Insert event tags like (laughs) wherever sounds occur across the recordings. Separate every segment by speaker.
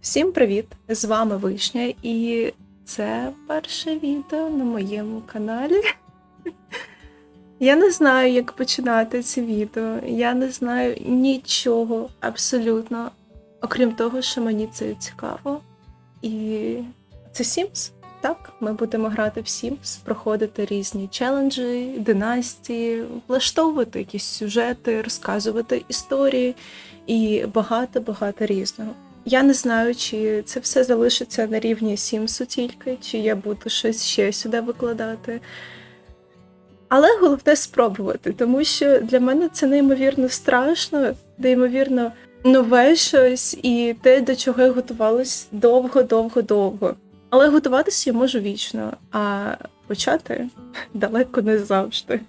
Speaker 1: Всім привіт! З вами Вишня, і це перше відео на моєму каналі. (laughs) Я не знаю, як починати це відео. Я не знаю нічого абсолютно, окрім того, що мені це цікаво. І це Sims. Так, ми будемо грати в Sims, проходити різні челенджі, династії, влаштовувати якісь сюжети, розказувати історії і багато-багато різного. Я не знаю, чи це все залишиться на рівні Сімсу тільки, чи я буду щось ще сюди викладати. Але головне спробувати, тому що для мене це неймовірно страшно, неймовірно нове щось, і те, до чого я готувалась довго-довго-довго. Але готуватися я можу вічно, а почати (laughs) далеко не завжди.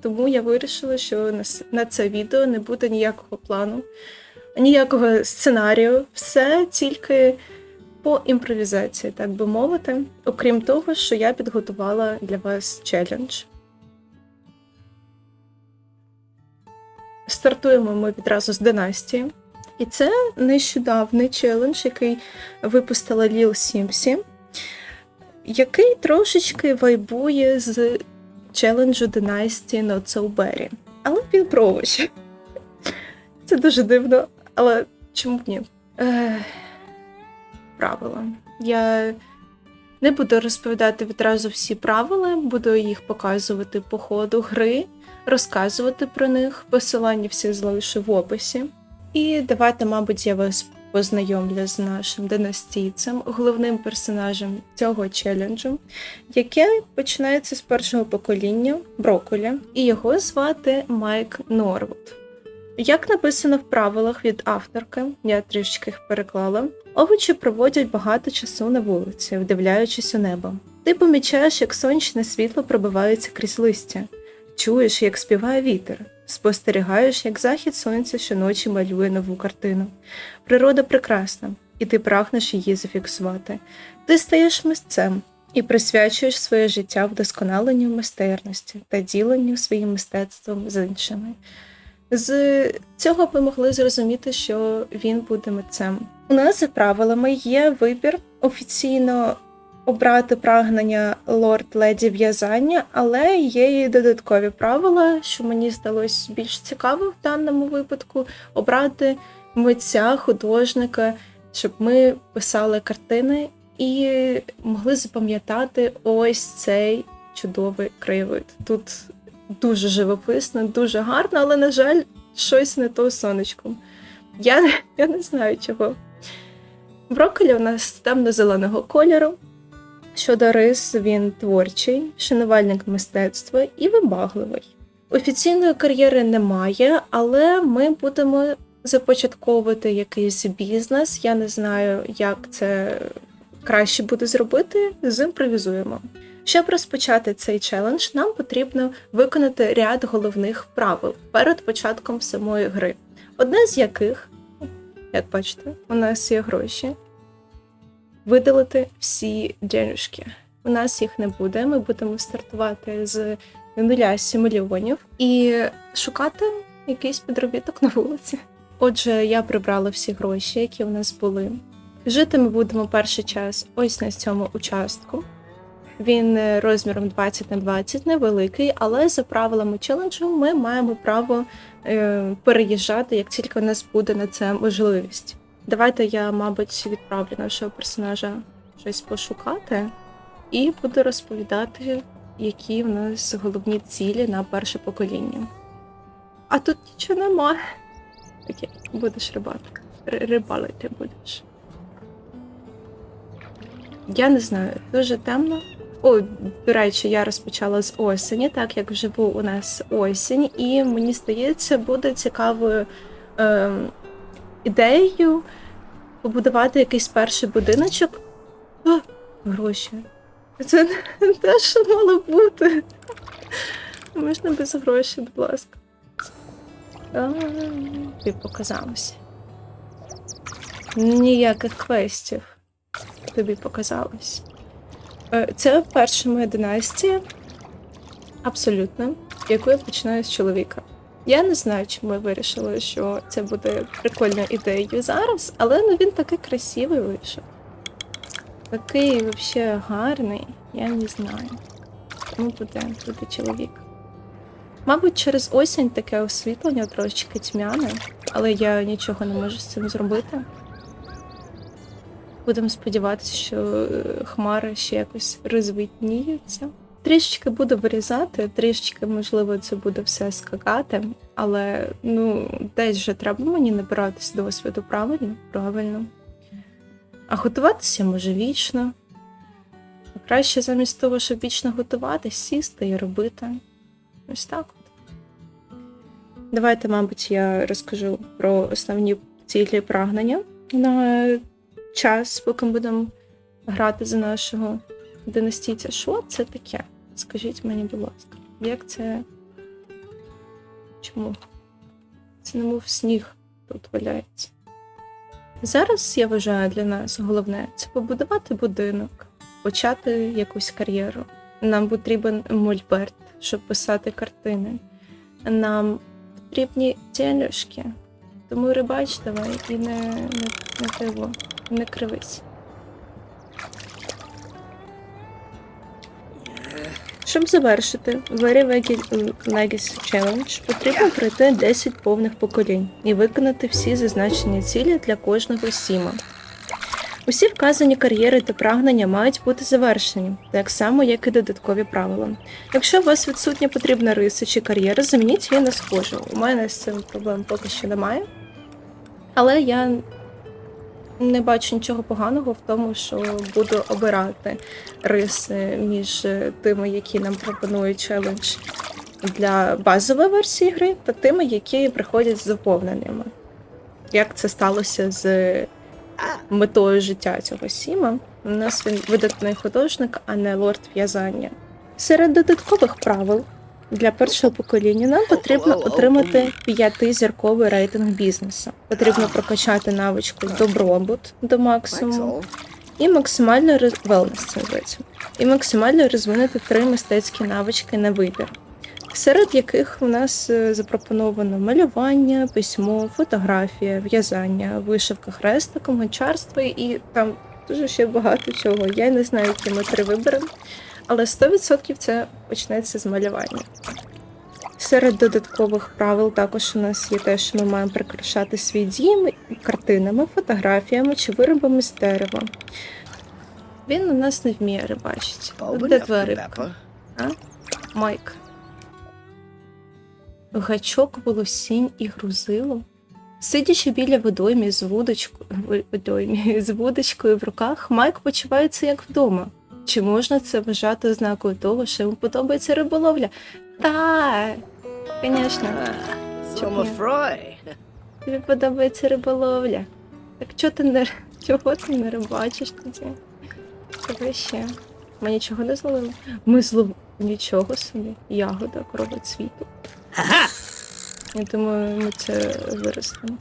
Speaker 1: Тому я вирішила, що на це відео не буде ніякого плану, ніякого сценарію, все тільки по імпровізації, так би мовити, окрім того, що я підготувала для вас челендж. Стартуємо ми відразу з династії. І це нещодавний челендж, який випустила Ліл Сімсі, який трошечки вайбує з челенджу династії So Але він про овочі. Це дуже дивно, але чому б ні? Ех, правила. Я не буду розповідати відразу всі правила, буду їх показувати по ходу гри, розказувати про них. Посилання всі залишу в описі. І давайте, мабуть, я вас познайомлю з нашим династійцем, головним персонажем цього челенджу, яке починається з першого покоління Броколі, і його звати Майк Норвуд. Як написано в правилах від авторки, я трішки їх переклала, овочі проводять багато часу на вулиці, вдивляючись у небо. Ти помічаєш, як сонячне світло пробивається крізь листя, чуєш, як співає вітер, спостерігаєш, як захід сонця щоночі малює нову картину. Природа прекрасна, і ти прагнеш її зафіксувати. Ти стаєш мисцем і присвячуєш своє життя вдосконаленню майстерності та діленню своїм мистецтвом з іншими. З цього ви могли зрозуміти, що він буде митцем. У нас за правилами є вибір офіційно обрати прагнення лорд леді в'язання, але є і додаткові правила, що мені здалось більш цікаво в даному випадку обрати митця, художника, щоб ми писали картини і могли запам'ятати ось цей чудовий краєвид. Тут дуже живописно, дуже гарно, але, на жаль, щось не то сонечком. Я, я не знаю чого. Брокколі у нас темно-зеленого кольору. Щодо рис, він творчий, шанувальник мистецтва і вибагливий. Офіційної кар'єри немає, але ми будемо започатковувати якийсь бізнес. Я не знаю, як це краще буде зробити. Зімпровізуємо. Щоб розпочати цей челендж, нам потрібно виконати ряд головних правил перед початком самої гри. Одне з яких, як бачите, у нас є гроші. Видалити всі денежки. У нас їх не буде. Ми будемо стартувати з нуля 7 мільйонів і шукати якийсь підробіток на вулиці. Отже, я прибрала всі гроші, які у нас були. Жити ми будемо перший час ось на цьому участку. Він е, розміром 20 на 20, невеликий, але за правилами челенджу ми маємо право е, переїжджати, як тільки у нас буде на це можливість. Давайте я, мабуть, відправлю нашого персонажа щось пошукати і буду розповідати, які в нас головні цілі на перше покоління. А тут нічого нема. Окей, будеш рибати. Рибалити будеш. Я не знаю, дуже темно. Ой, до речі, я розпочала з осені, так як вживу у нас осінь, і мені здається, буде цікавою ем, ідеєю побудувати якийсь перший будиночок. А, гроші. Це не (laughs) те, що мало бути. Можна без грошей, будь ласка. Тобі показалося. Ніяких квестів. Тобі показалось. Е, Це перша моя династія, абсолютно, яку я починаю з чоловіка. Я не знаю, чому я вирішила, що це буде прикольною ідеєю зараз, але ну він такий красивий вийшов. Такий взагалі гарний, я не знаю. Ну, буде, буде чоловік. Мабуть, через осінь таке освітлення трошечки тьмяне, але я нічого не можу з цим зробити. Будемо сподіватися, що е, хмари ще якось розвитніються. Трішечки буду вирізати, трішечки, можливо, це буде все скакати, але ну, десь же треба мені набиратись досвіду, правильно? Правильно. А готуватися може вічно. А Краще замість того, щоб вічно готуватись, сісти і робити. Ось так от. Давайте, мабуть, я розкажу про основні цілі прагнення на час, поки ми будемо грати за нашого династійця. Що це таке? Скажіть мені, будь ласка, як це. Чому? Це немов сніг тут валяється. Зараз я вважаю для нас головне це побудувати будинок, почати якусь кар'єру. Нам потрібен мольберт, щоб писати картини. Нам потрібні тянюшки. Тому рибач давай і не, не, не не кривись. Щоб завершити Very Legacy Challenge, потрібно пройти 10 повних поколінь і виконати всі зазначені цілі для кожного сіма. Усі вказані кар'єри та прагнення мають бути завершені, так само, як і додаткові правила. Якщо у вас відсутня потрібна риса чи кар'єра, замініть її на схожу. У мене з цим проблем поки що немає. Але я не бачу нічого поганого в тому, що буду обирати риси між е, тими, які нам пропонують челендж для базової версії гри, та тими, які приходять з доповненнями. Як це сталося з метою життя цього Сіма? У нас він видатний художник, а не лорд в'язання. Серед додаткових правил для першого покоління нам потрібно отримати п'ятизірковий рейтинг бізнесу. Потрібно прокачати навичку добробут до максимуму і максимально роз... wellness. І максимально розвинути три мистецькі навички на вибір, серед яких у нас е, запропоновано малювання, письмо, фотографія, в'язання, вишивка хрестиком, гончарство і там дуже ще багато чого. Я не знаю, які ми три виберемо, але 100% це почнеться з малювання. Серед додаткових правил також у нас є те, що ми маємо прикрашати свій дім картинами, фотографіями чи виробами з дерева. Він у нас не вміє рибачити. Де твоя рибка? Майк. Гачок, волосінь і грузило. Сидячи біля водоймі з вудочкою, водоймі, з вудочкою в руках, Майк почувається як вдома. Чи можна це вважати ознакою того, що йому подобається риболовля? Так, звісно,
Speaker 2: Froy.
Speaker 1: тобі подобається риболовля. Так чого ти не чого ти не рибачиш тоді? Тебе ще. Ми нічого не зловили. Ми злов... Нічого собі. Ягода, корова цвіту. Я думаю, ми це виростемо.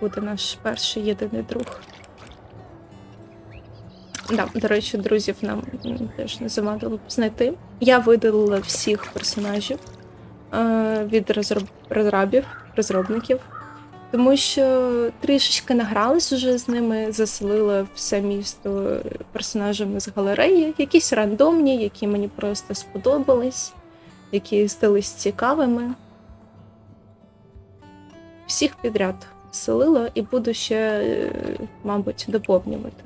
Speaker 1: Буде наш перший єдиний друг. Да, до речі, друзів нам теж не завадило знайти. Я видалила всіх персонажів е, від розроб... розрабів, розробників, тому що трішечки награлись уже з ними, заселила все місто персонажами з галереї, якісь рандомні, які мені просто сподобались, які стались цікавими. Всіх підряд селила і буду ще, е, мабуть, доповнювати.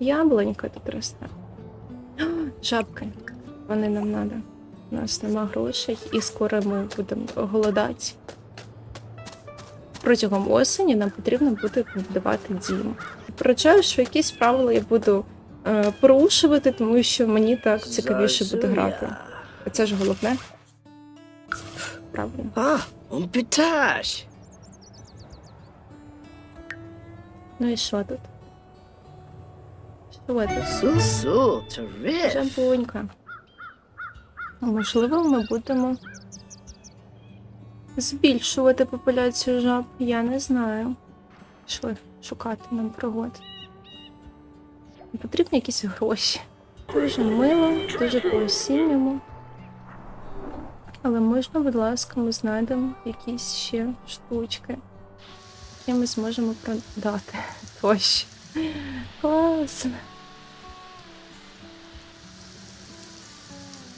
Speaker 1: Яблонька тут росте. (gasps) О, Жабки. Вони нам треба. У нас нема грошей, і скоро ми будемо голодати. Протягом осені нам потрібно буде побудувати дім. Поручаю, що якісь правила я буду е, порушувати, тому що мені так цікавіше буде грати. Це ж головне. Правильно.
Speaker 2: Un pitage.
Speaker 1: Ну і що тут?
Speaker 2: Susu, terrific.
Speaker 1: Жабунька. Можливо, ми будемо збільшувати популяцію жаб. Я не знаю. Пішли шукати нам пригод. Потрібні якісь гроші. Дуже мило, дуже по-осінньому. Але можна, будь ласка, ми знайдемо якісь ще штучки, які ми зможемо продати. (laughs) Тощо. Класно.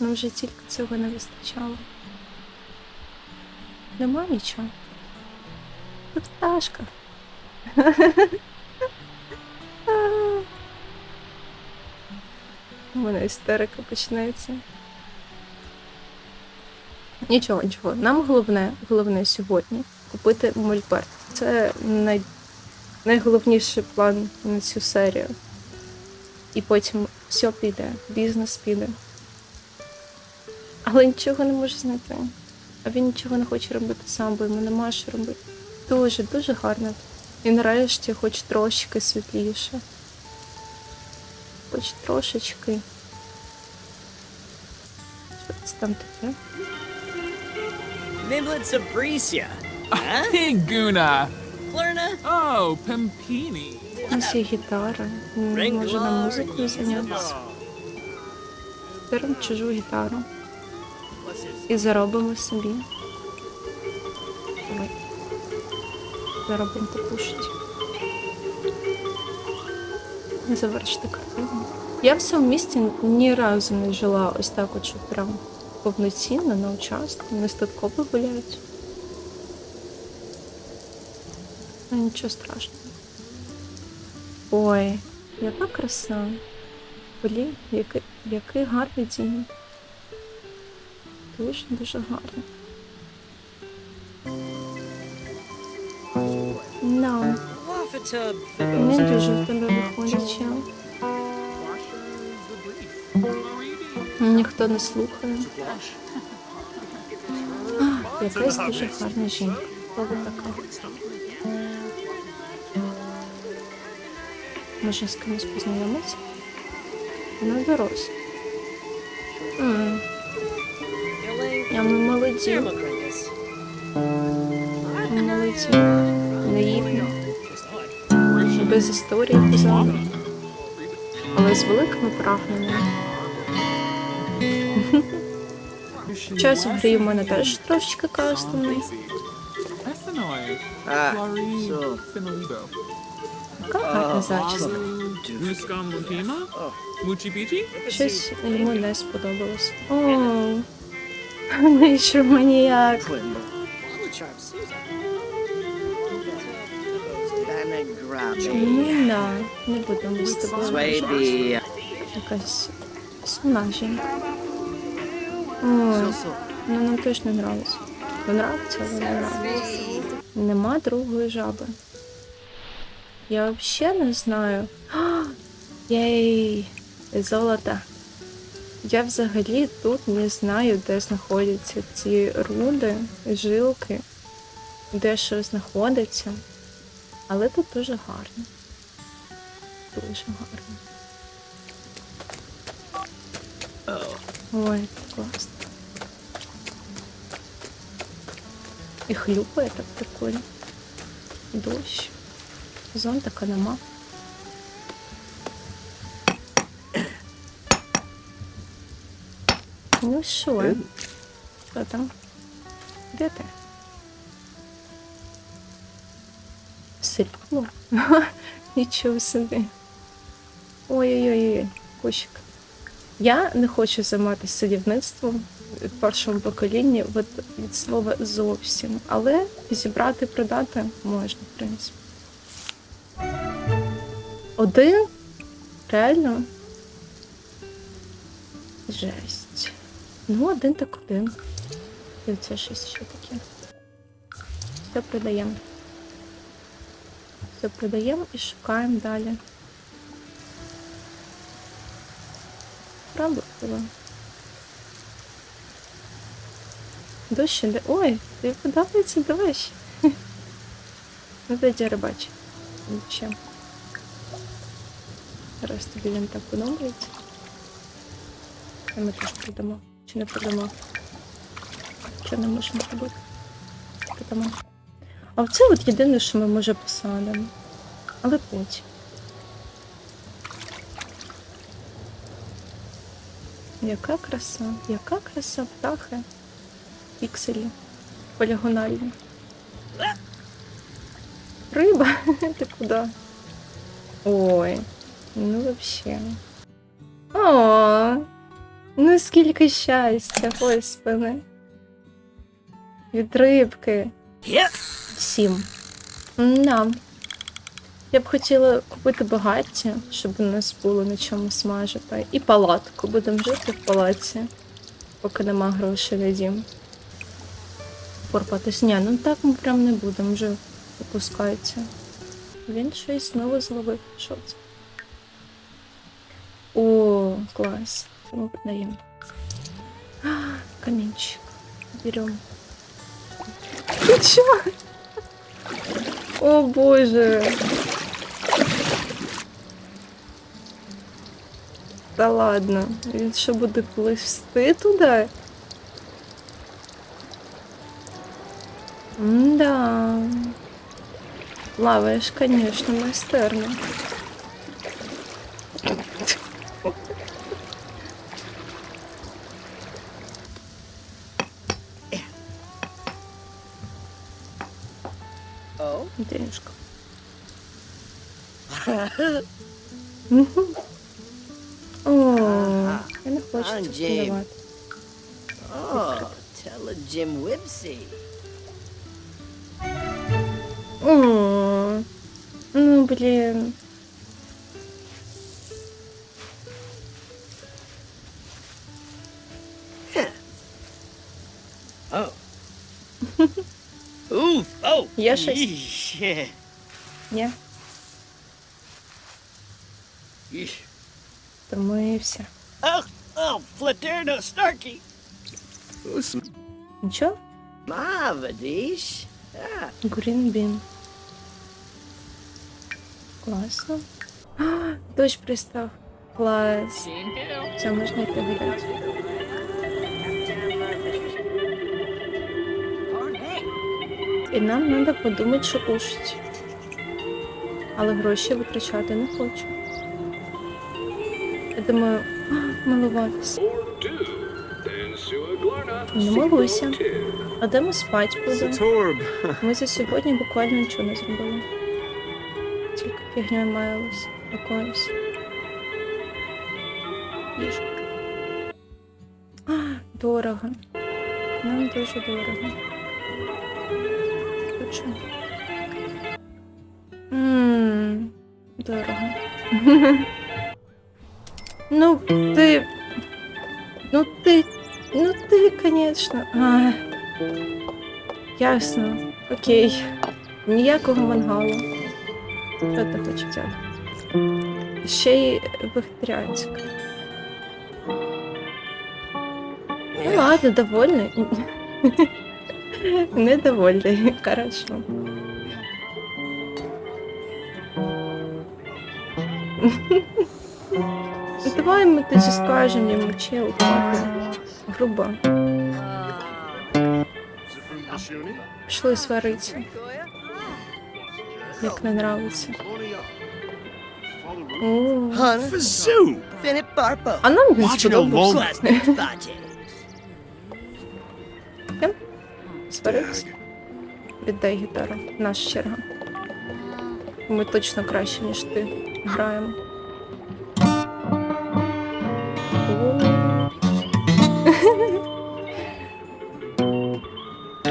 Speaker 1: Нам вже тільки цього не вистачало. Нема нічого. Тут пташка. У мене істерика почнеться. Нічого, нічого. Нам головне, головне сьогодні купити мольберт. Це най... найголовніший план на цю серію. І потім все піде, бізнес піде. Але нічого не може знайти. А він нічого не хоче робити сам, бо йому нема що робити. Дуже, дуже гарно. І нарешті хоч трошки світліше. Хоч трошечки. Що це там таке?
Speaker 2: Nimblets of Bricia. Huh?
Speaker 3: Pinguna!
Speaker 2: Flurna?
Speaker 3: Oh, Pimpini!
Speaker 1: У нас є гітара. Може на музику зайнятися. Беремо чужу гітару і заробимо собі. Давай. Заробимо покушати. Завершити картину. Я в цьому місті ні разу не жила ось так, от, щоб прям повноцінно на участку. Тут копи гуляють. Ну, нічого страшного. Ой, яка краса. Блін, який, який гарний дім. Дуже дуже гарно.
Speaker 2: Waffetub.
Speaker 1: не дуже в тебе виходить чел. Ніхто не слухає. А, якась дуже гарна жінка. Хто така? Може з кимось познайомитися? Вона доросла. М, А ми молоді. Ми молоді. Наївні. Без історії позаду. Але з великими прагненнями. (laughs) Час в грі в мене теж трошечки кастомний. Гарна зачіска. Щось йому не сподобалось. Нейчер маніяк. Ну да, не будемо з тобою. Якась сумна жінка. Ой, ну нам не нравиться. Не нравиться, але не нравиться. Нема другої жаби. Я взагалі не знаю. (gasps) Єй, золото. Я взагалі тут не знаю, де знаходяться ці руди, жилки, де що знаходиться. Але тут дуже гарно. Дуже гарно. Ой, класно. І хлюпає так прикольно. Дощ. Зонтика нема. Ну що?
Speaker 2: Е?
Speaker 1: Що там? Де ти? Срібло? (laughs) Нічого собі. Ой-ой-ой, кущик. Я не хочу займатися садівництвом в першому поколінні от від слова зовсім, але зібрати продати можна, в принципі. Один? Реально? Жесть. Ну, один так один. І це щось ще таке. Все продаємо. Все продаємо і шукаємо далі. Правда було? Дощ іде. Ой, тобі подобається дощ. (laughs) Ну тоді рибач. Нічим. Раз тобі він так подобається. А ми теж продамо. Чи не продамо? Що не можемо зробити? Продамо. А оце от єдине, що ми може посадимо. Але потім. Яка краса, яка краса птахи. пікселі полігональні. Риба, (laughs) ти куди? Ой, ну вообще. О, ну скільки щастя, господи. Від рибки. Сім. Да. Я б хотіла купити багаття, щоб у нас було на чому смажити. І палатку. Будемо жити в палаці, поки нема грошей на дім. Порпатись. Ні, ну так ми прям не будемо вже опускається. Він щось знову зловив. Що це? О, клас. Це ми продаємо. А, Камінчик. Берем. Ти чого? О боже. Та ладно, він що буде пливсти туди? Да. Плаваєш, конечно, майстерно.
Speaker 2: Jim Whipsy.
Speaker 1: О, ну блін.
Speaker 2: Oh. Ooh. Oh.
Speaker 1: Я щось-
Speaker 2: Yeesh.
Speaker 1: Ні,
Speaker 2: Yeesh.
Speaker 1: втомився.
Speaker 2: Oh. Ah.
Speaker 1: Грінбін. Класно. А, Дощ пристав. Клас. Все, можна йти гуляти. І нам треба подумати, що кушать. Але гроші витрачати не хочу. Я думаю, а, милуватися. Не молюся. А де ми спать будемо? Ми за сьогодні буквально нічого не зробили. Тільки фігньою маялась якоюсь. А, дорого. Нам дуже дорого. Хочу. Ай. Ясно. Окей. Ніякого мангалу. Що ти хочеш взяти? Ще й вегетаріанська. Ну ладно, довольний. (laughs) Недовольний. Хорошо. (laughs) Давай ми тоді скажемо йому чел, папа. Грубо. Пішли сваритися. Як не нравиться. О. А нам він сподобався. Сварився. Віддай гітару. Наша черга. Ми точно краще, ніж ти граємо.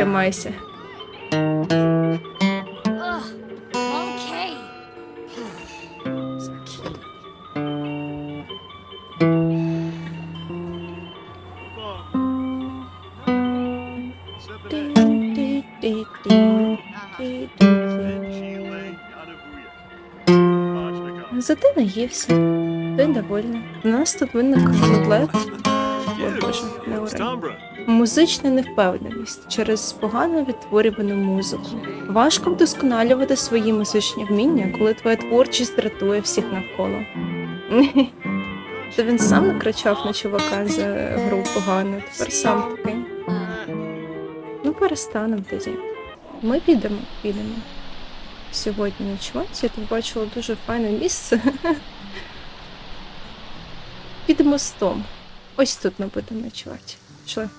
Speaker 4: Okay.
Speaker 1: Зате наївся. Ти довольна. У нас тут виник котлет. О, Боже, не орай. Музична невпевненість через погано відтворювану музику. Важко вдосконалювати свої музичні вміння, коли твоя творчість дратує всіх навколо. То він сам накричав на чувака за гру погано, тепер сам такий. Ну, перестанемо тоді. Ми підемо, підемо. Сьогодні ночувати. Я тут бачила дуже файне місце. (laughs) Під мостом. Ось тут ми будемо ночувати. Пішли.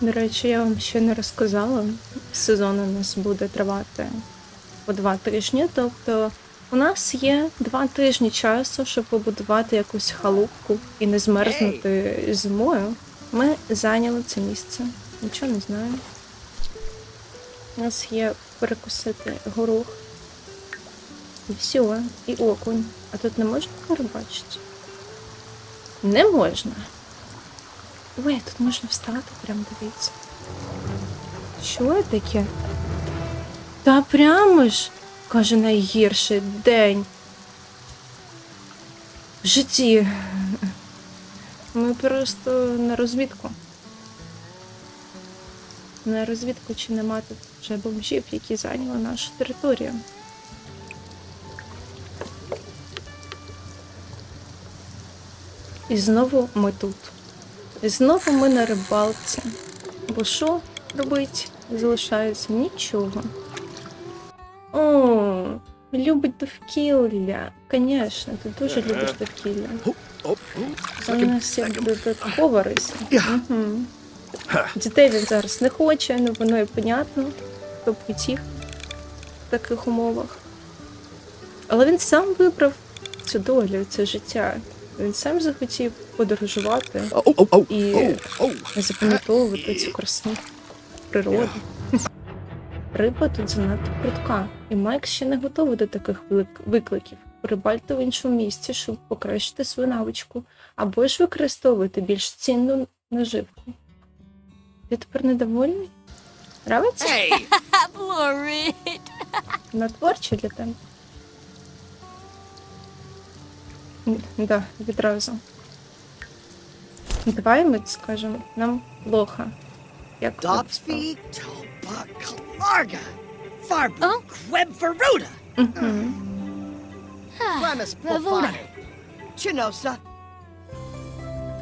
Speaker 1: До речі, я вам ще не розказала. Сезон у нас буде тривати по два тижні. Тобто у нас є два тижні часу, щоб побудувати якусь халупку і не змерзнути зимою. Ми зайняли це місце. Нічого не знаю. У нас є перекусити горох. І все, і окунь. А тут не можна перебачити? Не можна. Ой, тут можна встати, прям дивіться. Що таке? Та прямо ж, каже, найгірший день. В житті. Ми просто на розвідку. На розвідку чи нема тут вже бомжів, які зайняли нашу територію. І знову ми тут. І знову ми на рибалці. Бо що робить? Залишається нічого. О, любить довкілля. Звісно, ти дуже любиш довкілля. У нас як додаткова риса. Угу. Дітей він зараз не хоче, ну воно і понятно, хто б хотів в таких умовах. Але він сам вибрав цю долю, це життя. Він сам захотів подорожувати І- запам'ятовувати цю красу природи. Риба тут занадто прудка, і Майк ще не готовий до таких викликів. Рибальте в іншому місці, щоб покращити свою навичку, або ж використовувати більш цінну наживку. Ти тепер недовольний? Нравиться?
Speaker 2: Hey, (laughs)
Speaker 4: Florid.
Speaker 1: На творче для тебе? Да, відразу. Давай ми скажемо, нам плохо. Як
Speaker 2: Farbu,
Speaker 4: Oh.
Speaker 2: Queb Veruda,
Speaker 1: Мгм.
Speaker 2: Glamis
Speaker 4: Veruda.
Speaker 2: Bofani, Chinosa,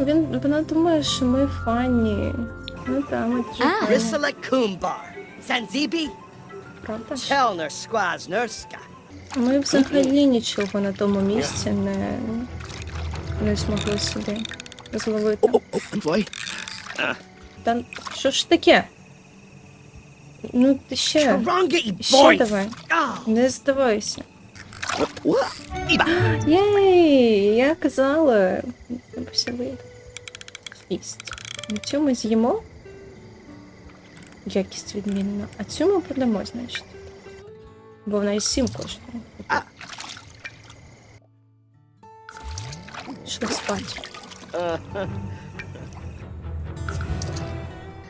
Speaker 1: Він, вона думає, що ми фані. Ну так, ми дуже фані,
Speaker 2: Risala Kumbar, Zanzibi,
Speaker 1: правда?
Speaker 2: Squaz Nurska.
Speaker 1: Ми взагалі нічого на тому місці не, не змогли собі зловити. Та що ж таке? Ну, ти ще. Ще давай. Не здавайся. Єй, я казала. Все вийде. Їсть. Цю ми з'їмо. Якість відмінна. А цю ми продамо, значить. Бо вона і сім коштує.
Speaker 2: А.
Speaker 1: Пішли спати.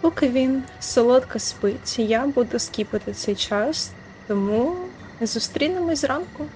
Speaker 1: Поки він солодко спить, я буду скіпати цей час, тому зустрінемось зранку.